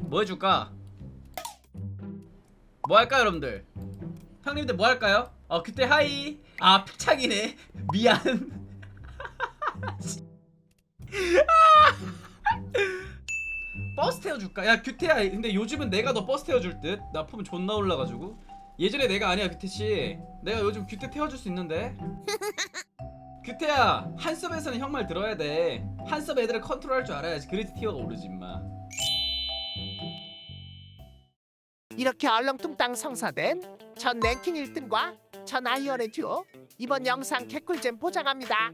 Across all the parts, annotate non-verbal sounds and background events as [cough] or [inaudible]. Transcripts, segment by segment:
뭐 해줄까? 뭐 할까요 여러분들? 형님들 뭐 할까요? 어 그때 하이. 아 픽창이네. [laughs] 미안. [laughs] 버스 태워줄까? 야 규태야. 근데 요즘은 내가 너 버스 태워줄 듯나 폼 존나 올라가지고. 예전에 내가 아니야 규태씨. 내가 요즘 규태 태워줄 수 있는데? [laughs] 규태야 한섭에서는 형 말 들어야 돼. 한섭 애들을 컨트롤할 줄 알아야지. 그래야지 티어가 오르지 임마 이렇게 얼렁뚱땅 성사된 전 랭킹 1등과 전 아이언의 듀오 이번 영상 개꿀잼 보장합니다.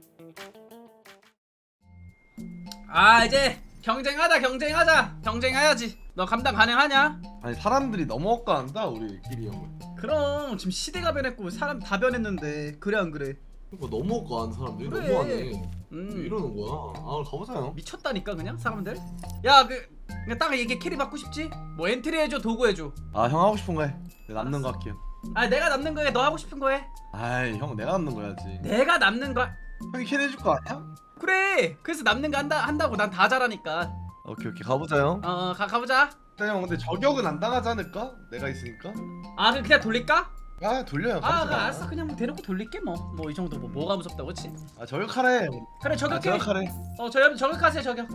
아 이제 경쟁하자 경쟁하자. 경쟁해야지. 너 감당 가능하냐? 아니 사람들이 너무 엇가한다 우리끼리 형을 그럼 지금 시대가 변했고 사람 다 변했는데 그래 안 그래? 그러니까 너무 엇가한 사람들이 그래. 너무하네. 왜 음 이러는 거야? 아 가보자요 미쳤다니까 그냥 사람들? 야그 그냥 딱 이게 캐리 받고 싶지? 뭐 엔트리 해줘 도구 해줘. 아 형 하고 싶은 거 해. 내가 남는 거 할게요. 아 내가 남는 거해 너 하고 싶은 거 해. 아이 형 내가 남는 거야지 내가 남는 거? 형이 캐리 해줄 거 아니야? 그래. 그래서 남는 거 한다 한다고. 난 다 잘하니까. 오케이 오케이. 가보자요 어 가, 가보자. 일단 형 근데 저격은 안 당하지 않을까? 내가 있으니까. 아 그럼 그냥 돌릴까? 아 돌려요. 아 가보자. 그래 알았어. 그냥 뭐 대놓고 돌릴게 뭐. 뭐 이 정도 뭐 뭐가 무섭다고 그치? 아 저격하래 그래 아 저격해. 저격하래 어 저격 저격하세요 저격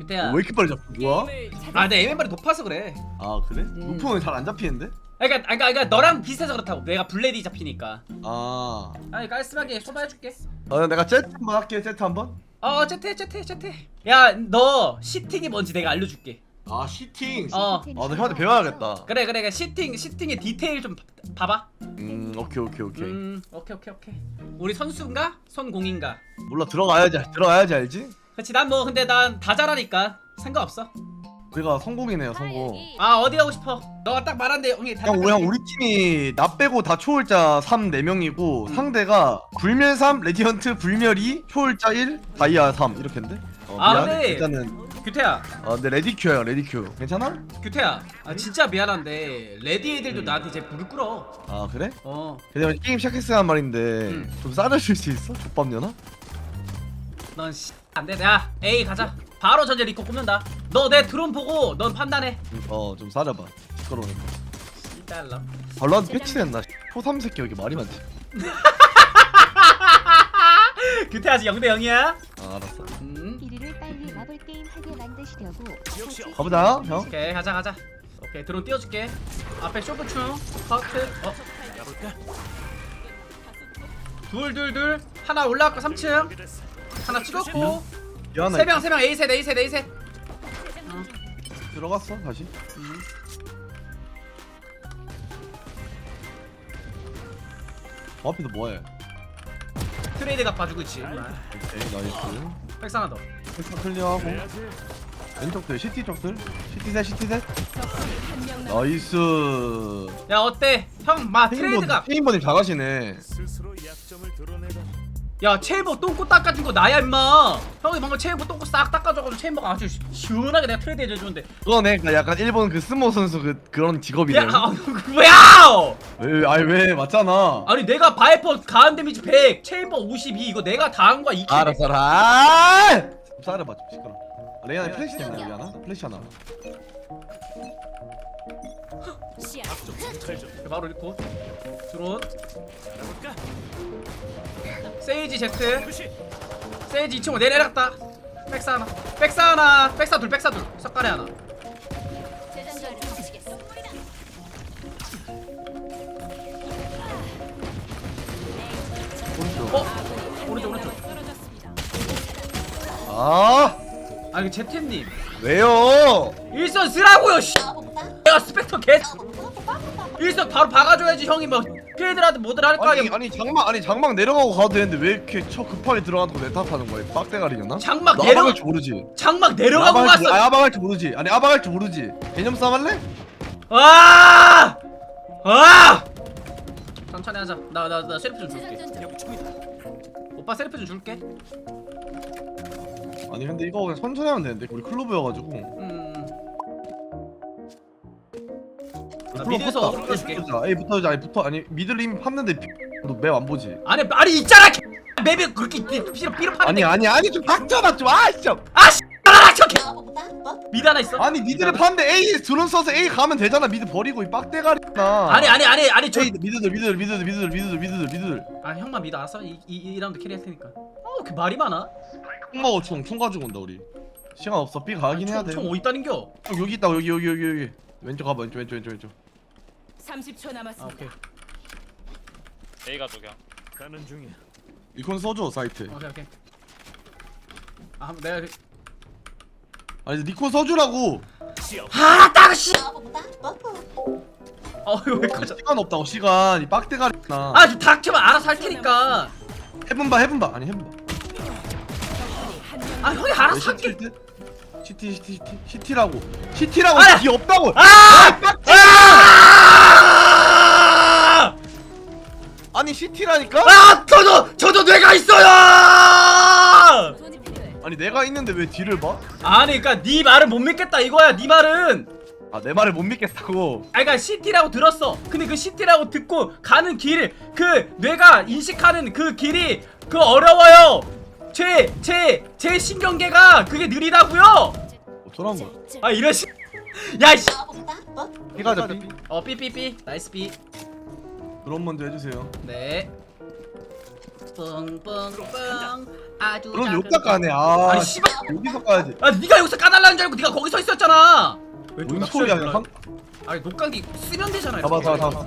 그때야 왜 이렇게 빨리 잡혀 뭐야? 아, 내 MMR이 높아서 그래. 아 그래? 음. 높으면 잘안 잡히는데? 아, 그러니까, 아, 그러니까, 그러니까 너랑 비슷해서 그렇다고. 내가 블레디 잡히니까. 아 아니 깔끔하게 소바 해줄게. 어, 내가 세트 한번 할게 세트 한번 어, 제태, 제태, 제태. 야, 너 시팅이 뭔지 내가 알려줄게. 아 시팅 어, 아 나 형한테 배워야겠다 그래, 그래, 그래. 시팅, 시팅의 디테일 좀 봐- 봐봐. 음 오케이 오케이 오케이 음, 오케이, 오케이, 오케이. 우리 선수인가? 선공인가? 몰라 들어가야지 들어가야지 알지? 그렇지, 난 뭐 근데 난 다 잘하니까 상관없어. 우리가 성공이네요 성공 아, 어디 가고 싶어? 너가 딱 말한데 형이 다. 형 우리, 팀이 나 빼고 다 초월자 3 4명이고 음. 상대가 불멸 3, 레디언트 불멸 2, 초월자 1, 다이아 3 이렇게인데 어, 아. 근데- 일단은 규태야, 어 근데 레디큐야 레디큐 괜찮아? 규태야. 아, 진짜 미안한데 레디 애들도 나한테 이제 무릎 꿇어. 아 그래? 어. 그냥 게임 시작했으란 말인데 음. 좀 싸려줄 수 있어? 족밥녀나? 넌 씨, 안 돼. 야, A 가자. 바로 전제 리코 꼽는다. 너 내 드론 보고 넌 판단해. 어 좀 싸려봐 시끄러우네 이달라. 발로한테 패치됐나? 포삼 새끼 왜 이렇게 말이 많지? [laughs] 규태아지 0대 0이야. 아 알았어 음. 비리를 빨리 마블 게임 하게 만드시려고 가보자 형 오케이 가자 가자. 오케이 드론 띄워줄게. 앞에 쇼부충 커트. 어. 둘둘 둘. 하나 올라왔고 3층. 하나 찍었고. 미안해 세 명 세 명 A 셋 A 셋 A 셋. 들어갔어 다시 음. 저 앞에서 뭐해 트레이드 각 봐주고 있지. 오케이 나이스 백스 하나 더. 패스 클리어하고 왼쪽들 시티 쪽들 시티 셋 시티 셋 나이스 야 어때? 형 마 트레이드 각. 페인버님 잘하시네 야 체인버 똥꼬 닦아준 거 나야 임마 형이 방금 체인버 똥꼬 싹 닦아줘가지고 체인버가 아주 시- 시원하게 내가 트레이드 해주는데 그거네 그 약간 일본 그 스모 선수 그 그런 직업이네 야 아, 그 뭐야 왜 아니 왜 맞잖아 아니 내가 바이퍼 가한 데미지 100 체인버 52 이거 내가 다 한 거야 2킬 알았어 알아 좀 싸려봐 좀 시끄러 아, 레이나 플래시 때문에 미안하 플래시 하나 바로 잃고 드론 세이지 제트 세이지 2층으로 내려갔다. 백사 하나. 백사 하나. 백사 둘 백사 둘. 석가래 하나. 오른쪽. 어? 오른쪽 오른쪽. 아! 아 이거 제트님. 왜요? 일선 쓰라고요 씨. 내가 스펙터 개 일선 바로 박아줘야지 형이 뭐 필드라도 뭐들 할 거 아니 아니야 아니 장막 아니 장막 내려가고 가도 되는데 왜 이렇게 쳐 급하게 들어가고 내 탓하는 거야 빡대가리냐나 장막 너 내려 아방 할 줄 모르지 장막 내려가고 아방 할 줄- 갔어 아니 아방할 줄 모르지 아니 아방 할 줄 모르지 개념 싸움 할래? 와! 와! 천천히 하자. 나 나나 셀프 좀 줄게. 오빠 셀프 좀 줄게. 아니 근데 이거 그냥 천천히 하면 되는데 우리 클로브여가지고 음. 나 클로브 미드에서 붙자. 어그로 줄게. 붙자. 에이 붙어자. 아니 붙어. 아니 미들 이미 팠는데 너맵안 보지? 아니 아니 있잖아. 개- 맵이 그렇게 삐- 삐로 삐로 파는데. 아니 아니 아니 좀 닥쳐라 좀아 진짜 아 씨. 나라 닥쳐 개 미드 하나 있어? 아니 미드를 파는데 A 드론 써서 A 가면 되잖아. 미드 버리고 이 빡대가리 나. 아니 아니 아니 아니 저 A 미드들 미드들 미드들 미드들 미드들 미드들 미드들. 아 형만 믿어 알았어? 이, 이, 이 라운드 캐리할 테니까. 어그 말이 많아? 총 먹어 총총 가지고 온다 우리. 시간 없어. B 가긴 해야 돼. 총 어디 있다는겨? 어, 여기 있다. 여기 여기 여기 여기. 왼쪽 가봐. 왼쪽 왼쪽 왼쪽 왼쪽 30초 아 남았습니다. 오케이. A가 독이야. 가는 중이야. 이콘 써줘 사이트. 오케이 오케이. 아 한번 내가 아니 니콘 써주라고! 아 딱씨! 어왜 꺼져? 시간 없다고 시간. 이 빡대가리 나. 아좀 닥치면 알아서 할 테니까. 해븐 봐 아니 봐아 형이 알아서 할게. 시티 시티 시티 시티 시티라고. 시티라고 아! 뒤 없다고. 아! 아! 아니 시티라니까? 아! 저도 저도 뇌가 있어요! 아니 내가 있는데 왜 뒤를 봐? 아니 그니까 네 말은 못 믿겠다 이거야 네 말은! 아 내 말을 못 믿겠다고? 아 그니까 시티라고 들었어. 근데 그 시티라고 듣고 가는 길 그 뇌가 인식하는 그 길이 그 어려워요. 제 제 제 신경계가 그게 느리다고요! 어쩌란 거야? 아 이런 씨. 야이씨 B가 자 B 어 삐삐삐. 나이스 삐 그럼 먼저 해주세요. 네. 뿡뿡뿡 아주 그럼 작은 욕딱 가네. 아 아니 씨발. [laughs] 여기서 가야지. 아 네가 여기서 까달라는 줄 알고 네가 거기 서 있었잖아. 왜뭔좀 소리야 한... 마. 아니 녹각기 쓰면 되잖아요. 잡아 잡아 잡아.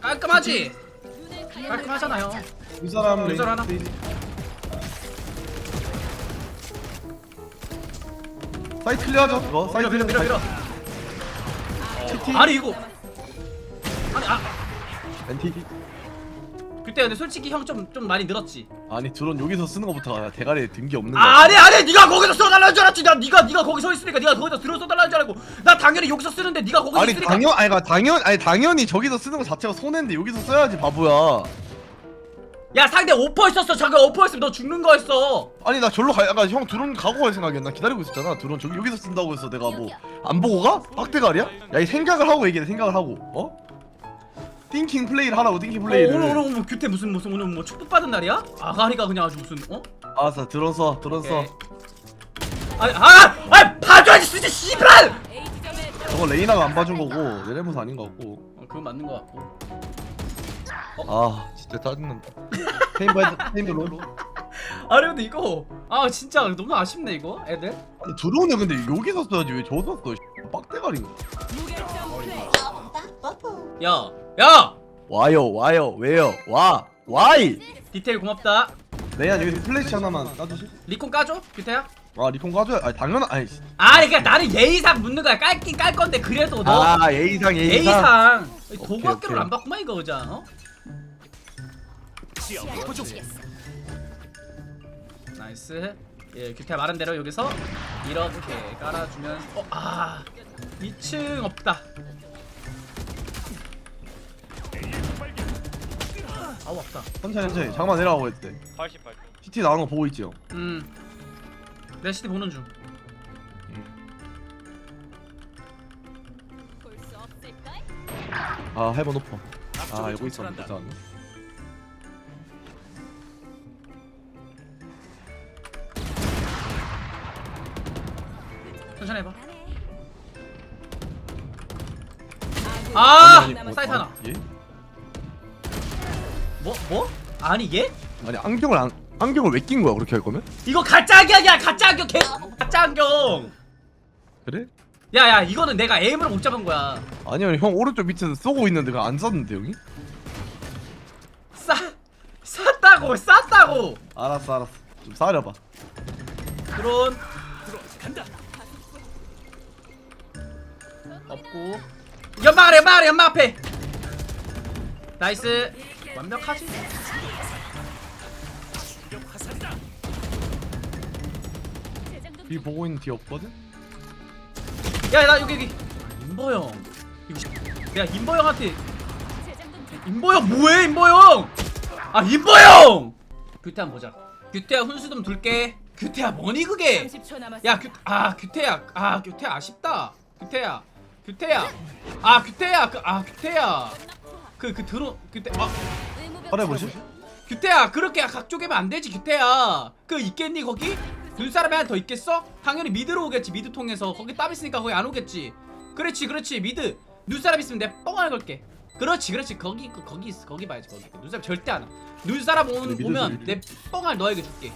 깔끔하지? 깔끔하잖아요. 이 사람 이 사람 하나. 사이트 클리어하죠 그거. 사이트 밀어. 밀어. 밀어. 시티 아니 이거 NTD 그때 근데 솔직히 형 좀 좀 많이 늘었지? 아니 드론 여기서 쓰는 것부터 대가리에 든 게 없는 거야. 아니 아니 네가 거기서 써달라는 줄 알았지. 나 네가 네가 거기 서 있으니까 네가 거기서 들어 써달라는 줄 알고. 나 당연히 여기서 쓰는데 네가 거기서 아니 있으니까. 당연 아니 그러니까 당연 아니 당연히 저기서 쓰는 거 자체가 손해인데 여기서 써야지 바보야. 야 상대 오퍼 있었어. 잠깐 오퍼 했으면 너 죽는 거였어. 아니 나 절로 가 약간 형 드론 가고 갈 생각이었나? 기다리고 있었잖아. 드론 저기 여기서 쓴다고 해서 내가 뭐. 안 보고 가? 빡대가리야? 야 이 생각을 하고 얘기해 생각을 하고. 어? 띵킹 플레이를 하라고 띵킹 어, 플레이를 오늘 오늘 뭐 규태 무슨 무슨 오늘 뭐 축복 받은 날이야? 아가리가 그냥 아주 무슨 어? 알았어 써 오케이. 아니 아! 아! 봐줘야지 진짜 씨발! 저거 레이나가 안 봐준 거고 내 잘못 아닌 거 같고 어, 그건 맞는 거 같고 아 진짜 짜증난다 테임버 헤드 테임버 롤 아니 근데 이거 아 진짜 너무 아쉽네 이거 애들 아니 드론을 근데 여기서 써야지 왜써 씨. 빡대가리 무결점 플레이. 야! 야! 와요 와요 왜요 와 와이 디테일 고맙다 레이나 여기서 플래시 하나만 따주시 리콘 까줘 규태야? 아 리콘 가져야 아니 당연한 아니 씨. 아니 그니까 나는 예의상 묻는 거야 깔긴 깔 건데 그래도 너 아 예의상 예의상 예의상 오케이, 도구학교를. 안 봤구만 이거 그자 어? 나이스 예 규태 말한 대로 여기서 이렇게 깔아주면 어, 아 2층 없다 아우 없다. 천천히 천천히. 잠깐만 내려가고 했대. 88 CT 나오는 거 보고 있지 형? 음. 내가 시티 보는 중. 아 해본 오퍼 아 여기 있었는데 일단 천천히 해봐. 아! 아니, 사이트 뭐, 하나 아니 얘? 아니 안경을 안 안경을 왜 낀 거야 그렇게 할 거면? 이거 가짜 안경이야 가짜 안경 개 가짜 안경. 그래? 야야 이거는 내가 에임을 못 잡은 거야. 아니요 형 오른쪽 밑에서 쏘고 있는데 그거 안 쐈는데 형이? 싸 쌌다고 쌌다고? 알았어 알았어. 좀 싸려봐. 드론. 없고. 연막 아래 연막 아래 연막 앞에. 나이스 완벽하지 뒤 보고 있는 뒤 없거든? 야 나 여기 여기 임보영 내가 임보영한테 임보영 뭐해 임보영 아 임보영 규태 한번 보자 규태야 훈수 좀 둘게 규태야 뭐니 그게 30초 남았습니다. 야, 규, 아, 규태야. 아, 규태야 아쉽다. 규태야. 규태야. 아, 규태야. 그, 아, 규태야. 그, 그 들어, 규태. 아, 꺼내보시? 규태야. 그렇게 각 쪼개면 안 되지, 규태야. 그 있겠니 거기? 눈사람이 하나 더 있겠어? 당연히 미드로 오겠지 미드 통해서 거기 땀 있으니까 거기 안 오겠지 그렇지 그렇지 미드 눈 사람 있으면 내 뻥을 걸게 그렇지 그렇지 거기 그, 거기 있어 거기 봐야지 거기 눈 사람 절대 안 와 눈 사람 오, 오면. 내 뻥알 너에게 줄게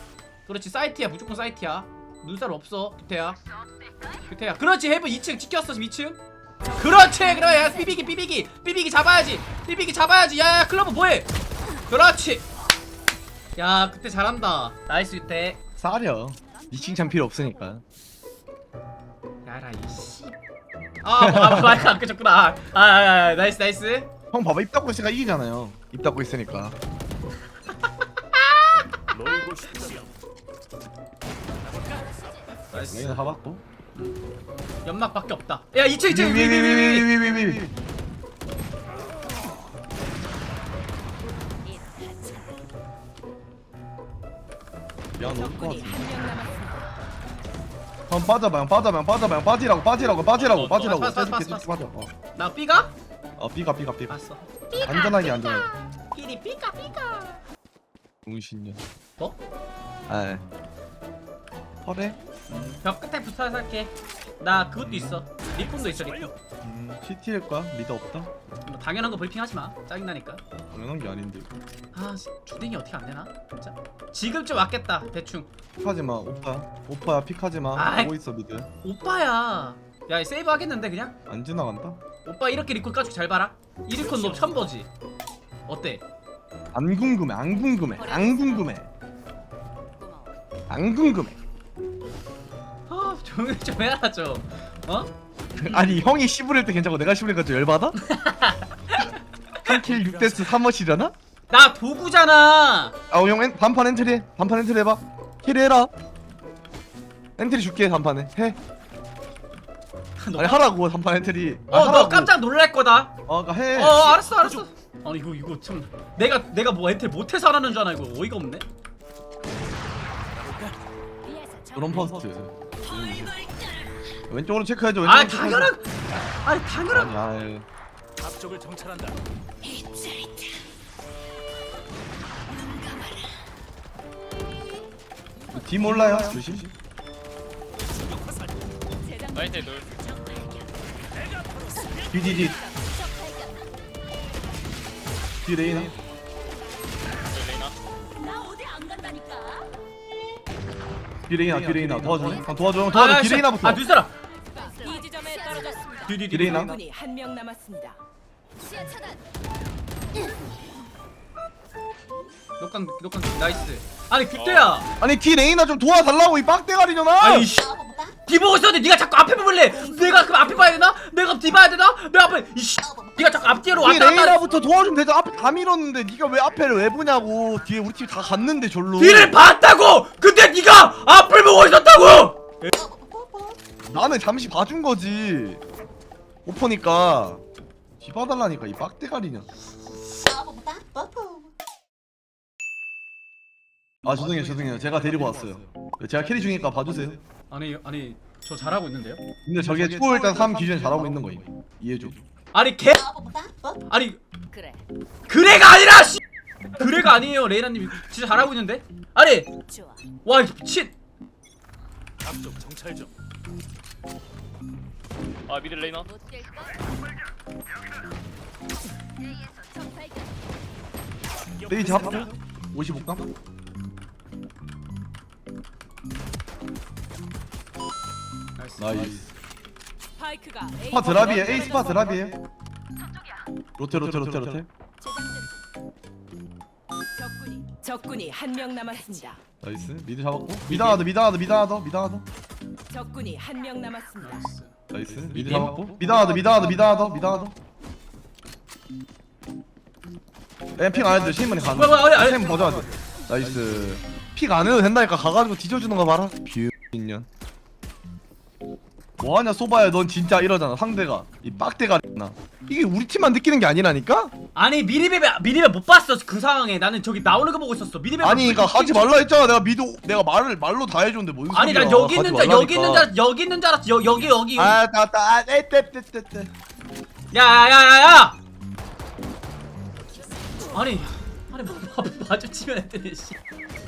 그렇지 사이트야 무조건 사이트야 눈 사람 없어 규태야 규태야 그렇지 헤븐 2층 찍혔어 지금 2층 그렇지 그래 야 삐비기 삐비기 삐비기 잡아야지 삐비기 잡아야지 야야 클로버 뭐해 그렇지 야 그때 잘한다 나이스 규태 싸려 이 칭찬 필요 없으니까 야라 이씨 아 뭐, 아, 마이크 안 끄졌구나 아, 아, 아 나이스 나이스 형 봐봐 입 닫고 있으니까 이기잖아요 입 닫고 있으니까 놀고 싶지 나이스 가봤고 연막밖에 없다. 야 2층 2층! 위 위 위 위 위 위위위위위위위 야 너무 것 적군이 같은데 한명 남았습니다. 형 빠져봐 형 빠져봐 형 빠져봐 형. 빠지라고 빠지라고 빠지라고 어, 빠지라고. 빠져, 빠져, 계속 빠져, 빠져 어. 나 삐가? 어 삐가 삐가 삐가. 봤어. 안전하게 안전하게 삐리 삐까 삐까 웅신년. 뭐? 아 허래? 벽 끝에 붙어서 할게. 나 그것도 있어. 리폰도 있어 리폰. 음 CT일 거야? 미드 없다? 뭐 당연한 거 브리핑 하지 마. 짜증나니까. 당연한 게 아닌데. 아 씨, 주댕이 어떻게 안 되나? 진짜? 지금쯤 왔겠다 대충. 픽하지 마 오빠야 오빠야 픽하지 마. 아이. 보고 있어 미드. 오빠야. 야 세이브 하겠는데 그냥? 안 지나간다? 오빠 이렇게 리콘 까주고 잘 봐라. 이 리콘 너 처음 보지. 어때? 안 궁금해 안 궁금해 안 궁금해. 안 궁금해. 아 조용히 좀 해라 좀 어? [laughs] 아니 형이 씹으릴 때 괜찮고 내가 씹으니까 좀 열받아? [laughs] 3킬 6데스 3머시려나? 나 도구잖아. 아형 엔- 단판 엔트리 해. 단판 엔트리 해봐. 킬 해라. 엔트리 줄게 단판에. 해. 너, 아니 하라고 단판 엔트리. 아, 어, 너 하라고. 깜짝 놀랄 거다. 어 그러니까 해. 어 알았어 알았어. 아니 이거 이거 참 내가 내가 뭐 엔텔 못해서 안 하는 줄 아나 이거. 어이가 없네. 그런 퍼스트 왼쪽으로 체크해줘 왼쪽으로 아 체크해줘. 당연한 아니 당연한 아니 아니. 앞쪽을 정찰한다. 뒤 몰라요? 조심. 나이트 놀 뒤뒤뒤. 뒤 레이나 레이나 뒤 레이나 뒤 레이나 도와줘 형 도와줘. 형 아, 도와줘. 뒤 씨. 레이나부터. 아 눈사람. 이 지점에 떨어졌습니다. 뒤뒤 뒤 레이나. 적군이 한 명 남았습니다. 녹강 녹강 나이스. 아니 규태야. 아니 뒤 레이나 좀 도와달라고 이 빡대가리잖아! 아니 씨. 뒤 보고 있었는데 네가 자꾸 앞에 보길래 내가 그 앞에 봐야 되나? 내가 뒤 봐야 되나? 내 앞에 이씨. 네가 자꾸 앞뒤로 뒤 왔다 갔다 레이나부터 도와주면 되죠. 앞에 다 밀었는데 네가 왜 앞에를 왜 보냐고. 뒤에 우리 팀 다 갔는데 절로. 뒤를 봤다고! 근데 네가 앞을 보고 있었다고! 나는 잠시 봐준 거지. 오퍼니까 뒤 봐달라니까 이 빡대가리냐 아 죄송해요 죄송해요. 제가 데리고 왔어요. 제가 캐리 중이니까 봐주세요. 아니 아니 저 잘하고 있는데요? 근데 저게 초 일단 3 기준에 잘하고 있는 거임. 이해해줘 아니 개 아니 그래. 그래가 아니라 씨! 그래가 아니에요 레이나님 진짜 잘하고 있는데? 아니! 좋아. 와이 미친! 앞쪽 정찰 중. 아 미드 레이나 레이 잡고 55감 나이스. 스파이크가 A 스파 드랍이에요? A 스파 드랍이에요? 로테 로테 로테 로테. 적군이 적군이 한 명 남았습니다. 나이스. 미드 잡았고. 미드. 하나 더 미드 하나 더 미드 하나 더 미드 하나 더. 적군이 한 명 남았습니다. 나이스. 미드 잡았고. 미드 하나 더 미드 하나 더 미드 하나 더 미드 하나 더. 엠핑 안 해도 돼. 신문이 가는 뭐야, 뭐야, 아니, 나이스. 픽안 해도 된다니까 가가지고 뒤져주는 거 봐라. 비인년 뭐하냐 소바야. 넌 진짜 이러잖아. 상대가. 이 빡대가 나. 이게 우리 팀만 느끼는 게 아니라니까? 아니 미리베베 미리베 못 봤어 그 상황에. 나는 저기 나오는 거 보고 있었어. 미리베 아니 그니까 하지 말라 했잖아. 내가 미드 내가 말을 말로 다 해줬는데 뭔 소리야. 아니 난 여기 있는 줄 여기 있는. 줄 여기 있는 줄 알았어. 여, 여기 여기. 아 따따 에떼떼떼떼. 야야야야야! 아니 아니 뭐 마주치면 했더니 씨.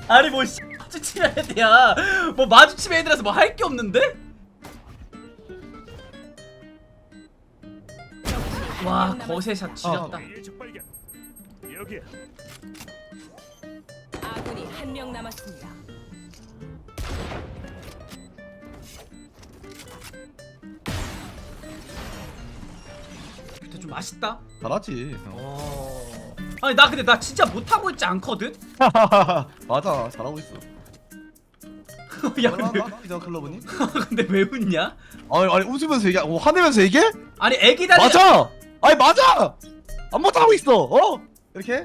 아니 뭐 씨, 마주치면 애들야. 뭐 마주치면 애들라서 뭐 할 게 없는데? 와 한명 거세샷 지렸다. 여기야. 남았- 아군이 한 명 남았습니다. 근데 좀 맛있다 잘하지. 아니 나 근데 나 진짜 못하고 있지 않거든? [laughs] 맞아, 잘하고 있어. [laughs] 야 근데, 클럽은이? [laughs] 근데 왜 웃냐? 아니, 아니 웃으면서 얘기, 어, 화내면서 얘기해? 아니 애기다리 맞아. 아니 맞아. 안 못하고 있어. 어? 이렇게?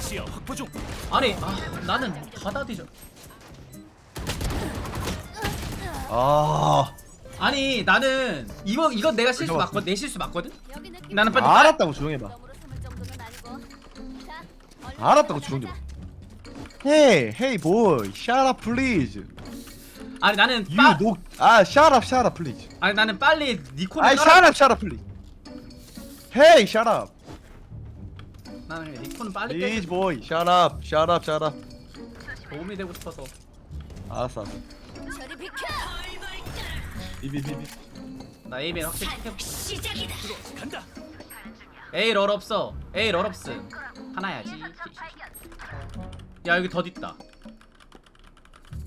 시야 확보 중. 아니 아 나는 받아들여 아, 아니 나는 이거 이건 내가 실수 맞거든 내 실수 맞거든? 나는 빨리 알았다고 조용해봐. 자, 얼른 알았다고. 조용히 해. Hey, hey boy, shut up please. 아니 나는 You 빠 no, 아, shut up, shut up please. 아니 나는 빨리 shut up, shut up please. Hey, shut up, 나는 니콘은 빨리 깨 please boy, shut up, shut up, shut up. 도움이 되고 싶어서 알았어, 알았어. 저리 비켜. 비비 비비. 나 에이맨 확실히 해 시작이다. 간다. 에이 럴 없어 에이 럴 없음 하나야지 야 여기 덧 있다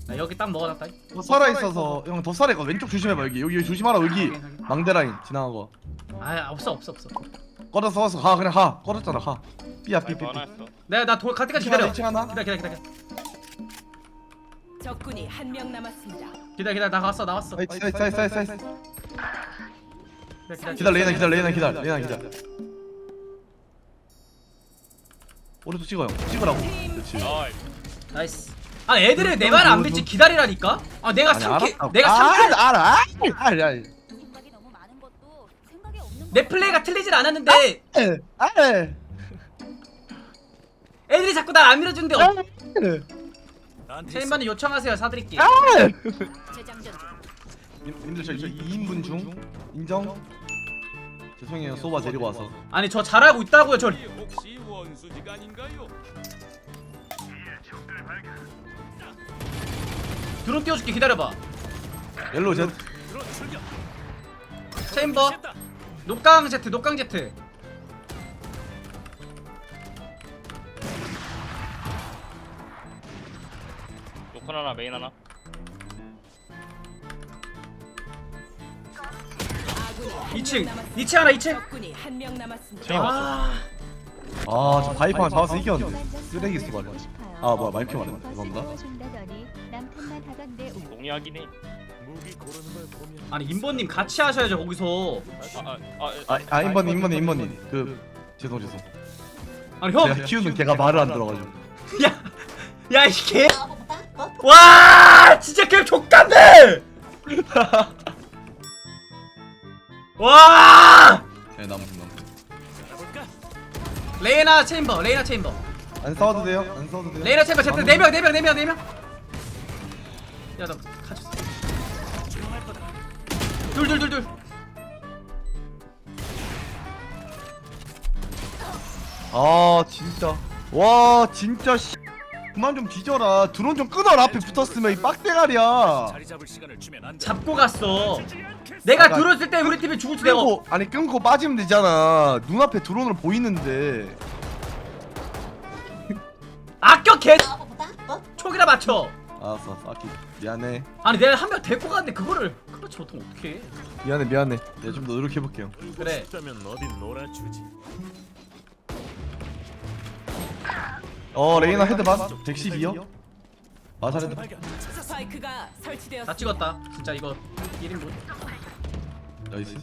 나 여기 딱 먹어놨다. 더 살아 있어서. 형더 살아 있거 왼쪽 조심해봐 여기. 여기 조심하라 여기. 망대 라인 지나간 거. 아 없어 없어 없어. 꺼져서 와서. 가 그냥 가. 꺼졌잖아 가. 삐야 삐 삐. 아이고 하나 했어. 내가 나갈 때까지 기다려. 2층 하나. 기다려 기다려 기다려. 적군이 한 명 남았습니다. 기다려 기다려. 나 갔어 나 왔어. 나이스 나이스 나이스 나이스 나이스. 기다려 기다려. 레이나 기다려 레이나 기다려 레이나 기다려. 오른쪽 찍어 형. 찍으라고. 그렇지. 나이 나이스 아 애들이 내말 안 믿지 기다리라니까 아 내가 아니, 3킬 알았다고. 내가 아, 3킬 알아. 알아. 알아. 생각이 너무 많은 것도 생각이 없는 내. 플레이가 틀리진 않았는데 알아. 애들이 자꾸 날 안 밀어주는데 어, 나한테 있어. 체인반은 요청하세요 사드릴게 재장전 중. 님들 저 2인분 중 인정. 죄송해요 소바 데리고 와서. 아니 저 잘하고 있다고요 저 혹시? 드론 띄워줄게 기다려봐 옐로우 젯. 체인버. 녹강 제트 녹강 제트 로컨 하나 메인 하나 한 2층 명 남았습니다. 2층 하나 2층 적군이 한 명 남았습니다. 체인 왔어 아 아저 바이퍼만 잡아서 이겼는데. 쓰레기 말이야. 아 뭐야 마이크 말이야. 죄송합니다. 보면 아니 임보님 같이 하셔야죠 거기서 아 아 아 아, 아 인번님 인번님 인번님 그 죄송 죄송 아니 형 제가 키우는 개가 말을 안 들어가지고 야, 야, 이 개. 와, 진짜 개 족같네. [laughs] 와, 네 나무 알아볼까? 레이나 체인버, 레이나 체인버, 안 싸워도 돼요? 안 싸워도 돼요? 레이나 체인버 제트 네 명, 네 명, 네 명, 네 명. 야, 나 갇혔어. 조용할 거다. 둘, 둘, 둘, 둘. 아 진짜 와 진짜 씨 그만 좀 뒤져라 드론 좀 끊어라 앞에 붙었으면 이 빡대가리야 자리 잡을 시간을 주면 안 돼. 잡고 갔어. 내가 아까 들었을 때 우리 팀이 죽을지 내가. 끊고 아니 끊고 빠지면 되잖아 눈앞에 드론으로 보이는데 아껴 개. 촉이라 맞춰. 알았어 아키 미안해 아니 내가 한 명 데리고 갔는데 그거를 그렇지 못하면 어떡해. 미안해 미안해 내가 좀 더 노력해볼게요 그래. 싶다면 어디 놀아주지. 어 레이나 헤드반 112요? 마살 헤드반 발견. 스파이크가 나 설치되었습니다. 찍었다. 진짜 이거 1인분. 나이스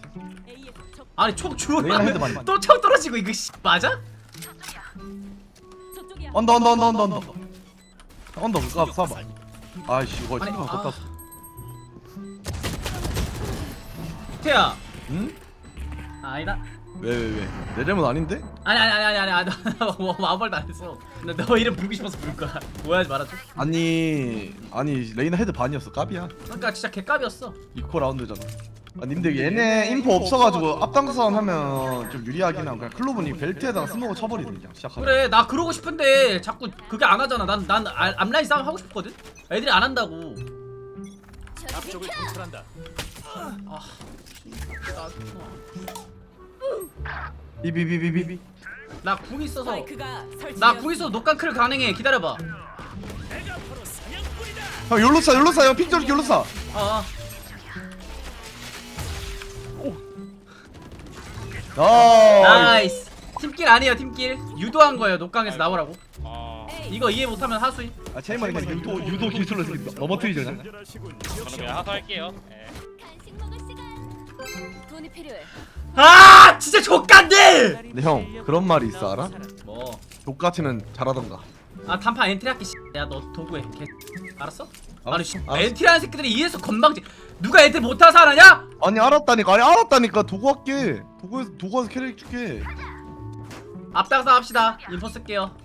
적 아니. 레이나 헤드반 [laughs] 또촉 떨어지고 이거 씨 맞아? 저쪽이야. 언더 언더 언더 언더 언더 언더 까 쏴봐 아이씨 이거 아니, 아. 걷다 태야. 응? 아, 아니다. 왜 왜 왜 내 잘못 아닌데? 아니 아니 아니 아니 아니 뭐 아무 말도 안 했어. 나 너 이름 부르고 싶어서 부를 거야. [laughs] 오해하지 말아줘. 아니 아니 레이나 헤드 반이었어 까비야 그러니까 진짜 개값이었어. 이코 라운드잖아 아 님들 얘네 인포 없어가지고 앞당선 하면 좀 유리하긴 하고 그냥 클로브니 벨트에다가 스모그 쳐버리는 그냥 시작하고 그래 나 그러고 싶은데 자꾸 그게 안 하잖아. 난 난 앞라인 싸움 하고 싶거든? 애들이 안 한다고. 앞쪽을 통찰한다. 아 비비비비비비. 나 궁 있어서. 나궁 있어서 녹광클 가능해. 기다려봐. 내가 바로 사냥꾼이다. 형 욜로 쏴 욜로 쏴형픽 저렇게 욜로 쏴 아 아, 나이스. 팀킬 아니에요 팀킬. 유도한 거예요 녹광에서 나오라고. 어 이거 이해 못하면 하수인. 아 체인만 그냥 유도 유도 기술로 넘어뜨리죠 그냥. 저는 그냥 하소할게요. 예. 간식 먹을 시간. 돈이 필요해. 아 진짜 족간데 근데 형 그런 말이 있어 알아? 뭐? 족같이는 잘하던가. 아 단판 엔트리 할게 야너 도구해. 개 알았어? 아니 씨, 알았어. 엔트리하는 새끼들이 이래서 건방지. 누가 못하는 사람 하냐? 아니 알았다니까. 아니 알았다니까. 도구 할게. 도구에서 도구에서 캐릭 줄게. 앞당사 합시다. 인포 쓸게요.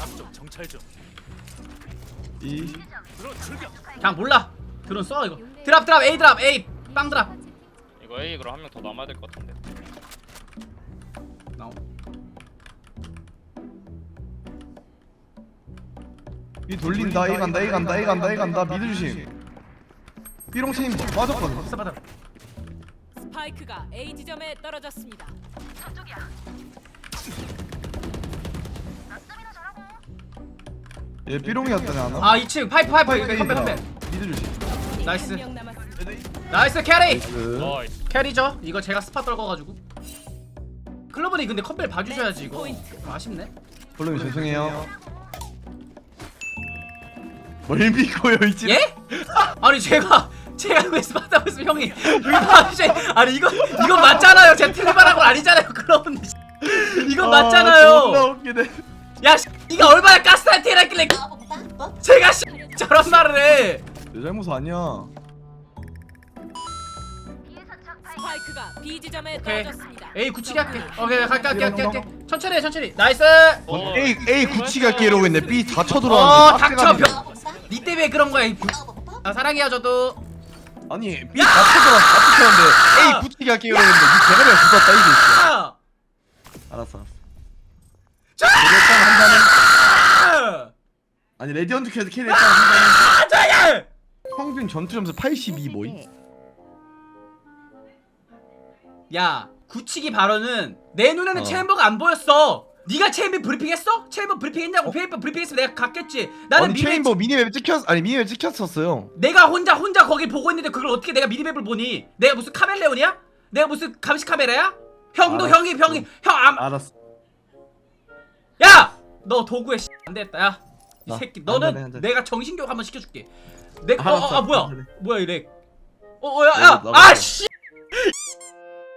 앞쪽 정찰 좀. 이. 들어 출격. 그냥 몰라. 드론 써 이거. 드랍 드랍 A 드랍 A. 빵 드랍. 이거 A 그럼 한명 더 남아야 될 것 같은데 이 돌린다. A 간다. A 간다. A 간다. A 간다. 미드 주심. 삐롱 체인 스파다 스파이크가 A 지점에 떨어졌습니다. 얘 삐롱이었더니 하나? 아 2층. 파이프 파이프. 컴백. 컴백 미드 주심. 나이스. 한명 남았습니다. 나이스 캐리! 그 나이스. 캐리죠? 이거 제가 스파 떨궈가지고. 클로버니 근데 컴벨 봐주셔야지 이거. 아, 아쉽네. 블루님 죄송해요 뭘 믿고요 이집 예? 아니 제가 제가 왜 스파 떨고 있으면 형이 봐주셔 아니 이거 이거 맞잖아요. 제가 틀리말한 건 아니잖아요. 클로버니 이거 존나 맞잖아요. 웃기네. 야 씨, 이가 얼마나 가스라이팅 했길래 제가 씨, 저런 말을 해. 내 잘못 아니야. 스파이크가 B 지점에 오케이. 떨어졌습니다. 에이 굳히게 할게. 오케이 갈게 갈게 갈게 할게. 천천히 해 천천히. 나이스. 어, A A 할게 이러고 있네 B 다어 쳐들어왔는데 닥쳐 빡대가리. 병. 니 때문에 그런 거야 이 부- 아 사랑해요 저도 아니 B 다 쳐들어왔어 다 쳐들어왔는데 A 굳히기 할게 이러고 있는데 니 대가리가 죽었다 이게 있어 아! 알았어 알았어 자! 레디언트 한 잔은 아! 아니 레디언트 캐스 캐리 했잖아 한아 저야! 잔은 평균 전투 점수 82 뭐이? 야 굳히기 발언은 내 눈에는 어. 챔버가 안 보였어 네가 챔버 브리핑했어? 챔버 브리핑했냐고 페이퍼 브리핑했으면 내가 갔겠지 나는 아니 체인버 미니맵 찍혔 아니 미니맵 찍혔었어요 내가 혼자 혼자 거기 보고 있는데 그걸 어떻게 내가 미니맵을 보니 내가 무슨 카멜레온이야? 내가 무슨 감시 카메라야? 형도 알았어. 형이 형이 형 암 알았어 야! 너 도구에 씨, 안 됐다 야. 이 나, 새끼 너는 한 잔. 내가 정신교육 한번 시켜줄게. 내 어, 알았어, 어, 아 뭐야? 뭐야 이래? 어, 어, 야, 어, 야, 나가자. 아 씨.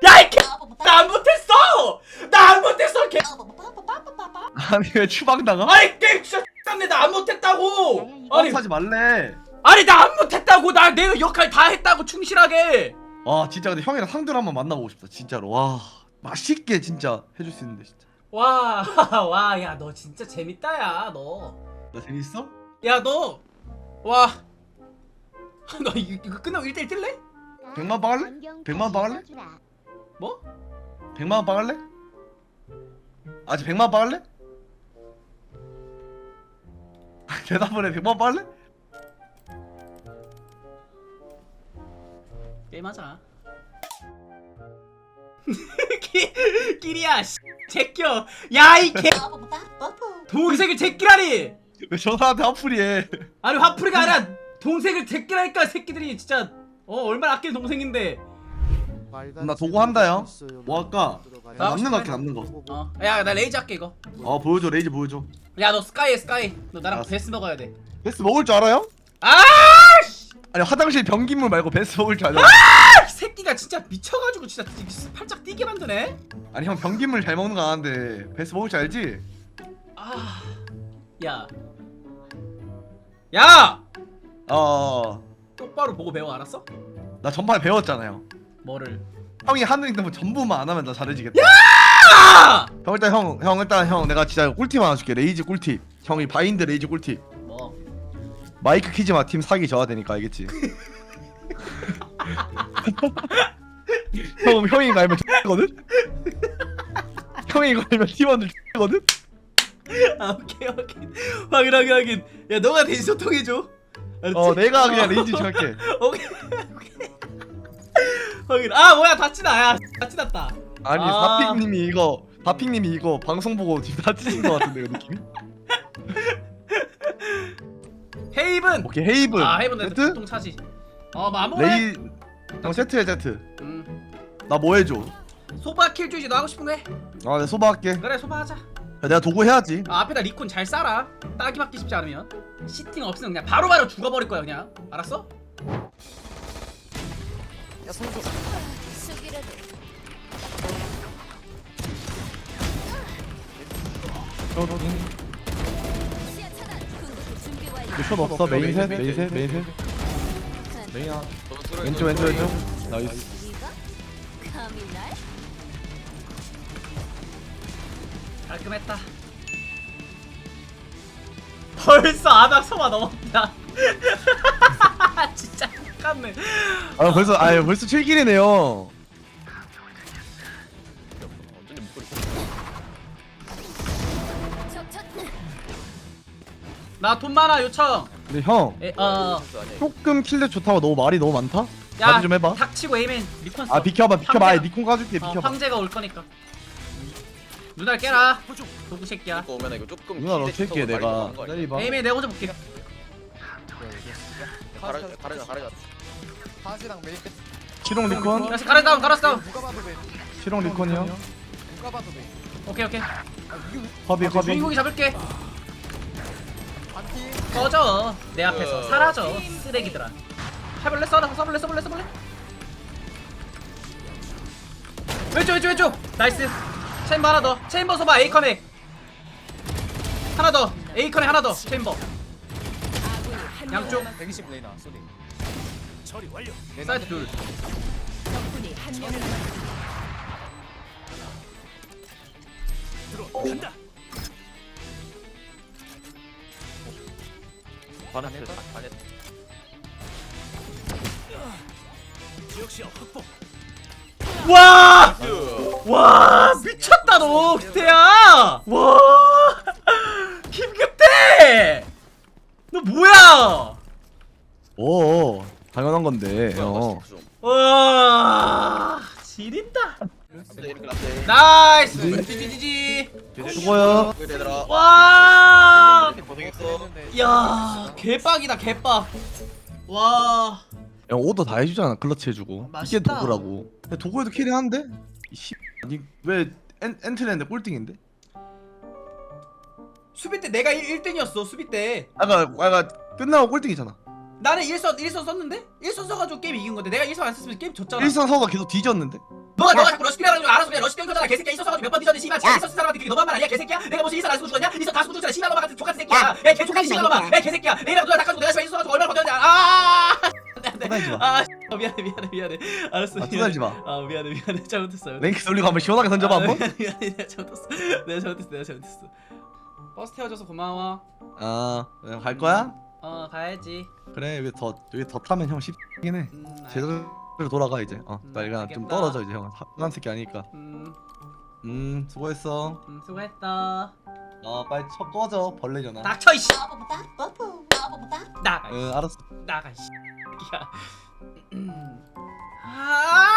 야, 이 개. 나안 못했어. 나 안 못했어, 개. 아니 왜 추방 당함? 아니 게임 진짜 땀내 나안 못했다고. 아니, 하지 말래 아니 나 안 못했다고. 나 내 역할 다 했다고 충실하게. 아 진짜 근데 형이랑 상대로 한번 만나보고 싶다 진짜로 와 맛있게 진짜 해줄 수 있는데 진짜 와, [laughs] 와, 야, 너 진짜 재밌다, 야, 너. 나 재밌어? 야, 너. 와. [laughs] 너 이거, 이거 끝나고 1대1 뜰래? 백만 박을래? 백만 박을래? 뭐? 100만 원 박을래? 아직 100만 원 박을래? 대답을 해 100만 원 박을래? 게임하자. [laughs] 기, 기리야, 씨, 제껴. 야, 이 개. 동생을 제끼라니. 왜 전화한테 화풀이해 아니 화풀이가 아니라 동생을 제끼라니까 새끼들이 진짜 어 얼마나 아끼는 동생인데. 나 도구 한다요 뭐 할까? 나 남는 거 할게 남는 거 어, 야, 나 레이저 할게 이거. 어 보여줘 레이즈 보여줘 야, 너 스카이 해 스카이. 너 나랑 알았어. 베스 먹어야 돼. 베스 먹을 줄 알아요? 아, 아니 화장실 변기물 말고 베스 먹을 줄 알아요? 이 새끼가 진짜 미쳐가지고 진짜 이- 팔짝 뛰게 만드네. 아니 형 변기물 잘 먹는 거 아는데 베스 먹을 줄 알지? 아, 야, 야, 어나 똑바로 보고 배워 알았어? 전판에 배웠잖아요 뭐를? 형이 하는 행동을 전부만 안 하면 나 잘해지겠다 아! 형 일단 형, 형 일단 형 내가 진짜 꿀팁 하나 줄게 레이즈 꿀팁 형이 바인드 레이즈 꿀팁 뭐? 마이크 키지 마 팀 사기 져야 되니까 알겠지? [laughs] 형 형이 알면 X거든? 형이 알면 팀원들 X거든? 아 오케이 오케이 확인 확인 확인 야 너가 대신 소통해줘 알았지? 어 내가 그냥 레인지 정할게 [laughs] 오케이 오케이 확인. 아 뭐야 다치다. 야 다치 났다. 아니 아. 다픽님이 이거 다픽님이 이거 방송 보고 지금 다치신 것 같은데 그 느낌이? [laughs] 헤이븐! 오케이 헤이븐. 아 헤이븐 세트? 보통 차지. 어 마무리 레이 형 세트해 세트. 음. 나 뭐 해줘? 소바 킬 주지 너 하고 싶은 거 해. 아 내가 소바 할게. 그래 소바 하자. 야, 내가 도구 해야지. 아, 앞에다 리콘 잘 쏴라. 따기 맞기 쉽지 않으면. 시팅 없으면 그냥 바로바로 죽어버릴 거야 그냥. 알았어? 숏 없어? 메인 셋? 메인 셋? 메인 셋? 메인 하나 왼쪽 왼쪽 왼쪽. 나이스. 깔끔했다. 벌써 아닥 서마 넘었다. [laughs] 진짜 똑같네 아 벌써 아 벌써 7kil이네요. 나돈 많아 요청. 근데 형. 에, 어, 조금 킬대 좋다고 너무 말이 너무 많다? 야 나도 좀 해봐. 닥치고 에이맨 리콘 써. 아 비켜봐 비켜봐. 아예 황제가- 니콘 까줄게 어, 비켜봐. 황제가 올 거니까. 누날 깨라. 도구 새끼야. 오면 이거 조금 누나 너 킬대 칠게 내가. 거 아니야? 에이맨 내가 혼자 볼게. 가르 가르자 가르 자 하지랑 메인 실용 리콘? 다시 가라 다운 가라 다운. 누가 봐도 돼. 실용 리콘이요? 누가 봐도 돼. 오케이 오케이. 커비 커비. 주인공이 잡을게. 반티. 꺼져 내 앞에서. 사라져 쓰레기들아. 해볼래? 써라. 써볼래? 써볼래? 써볼래? 왼쪽 왼쪽 왼쪽. 나이스. 체인버 하나 더. 체인버 서봐 에이컨에. 하나 더. 에이컨에 하나 더. 체인버. 양쪽. 명120 레이나 소리. 처리 완료. 사이드 둘 적군이 한명 남았습니다. 들어간다. 반했어 반했어 지역 시야 확보. 와! 와 미쳤다 너 기태야 와 [laughs] 김기태 너 뭐야 오 당연한 건데. 어. 와 지린다. 나이스. 지지지지 수고요. 얘들아. 와. 고생했어 야 개빡이다 개빡. 와. 형 오더 다 해주잖아 클러치 해주고. 이게 맛있다. 도구라고. 근데 도구에도 캐리 하는데? 이씨. 아니 왜 엔, 엔트리인데 꼴등인데? 수비 때 내가 1, 1등이었어 수비 때. 아까 아까 끝나고 꼴등이잖아 나는 1선 1선 썼는데? 1선 써가지고 게임 이긴 건데 내가 1선 안 썼으면 게임 졌잖아. 일선 서가 계속 뒤졌는데? 너가 너가 자꾸 러시피 하라고 알아서 그냥 러시 땡겨잖아. 개새끼야 있어 서가지고 몇 번 뒤졌는데 씨발 진짜 있어 쓴 사람한테 그게 너만 말 아니야 개새끼야. 내가 무슨 이선 안 쓰고 죽었냐? 이선 다 쓰고 죽었잖아. 씨발 놈아 같은 족 같은 새끼야. 야. 개족같은 씨발 놈아. 야 개새끼야. 내가 누가 닦아주고 내가 씨발 이선 써가지고 얼마나 버텼는데 아 투다니지 마. 아 씨, 미안해 미안해 미안해. 알았어 아 미안해. 투다니지 마. 아 미안해 미안해. 잘못했어 랭크 돌리고 한번 시원하게 던져봐 아, 한번. 미안해 미안해. 내가 잘못했어. 내가 잘못했어 내가 잘못했어. 버스 태워줘서 고마워. 아갈 거야? 어 가야지. 그래 여기 더 여기 더 타면 형 쉽긴 해. 음. 제대로 돌아가 이제. 어 음, 빨리 그냥 좀 알겠다. 떨어져 이제 형. 한한 새끼 아니니까. 음, 음 수고했어. 음 수고했다 어 빨리 쳐 꺼져 벌레잖아. 닥쳐 이씨. 나가 응 알았어. 나가 이 새끼야 [laughs] 아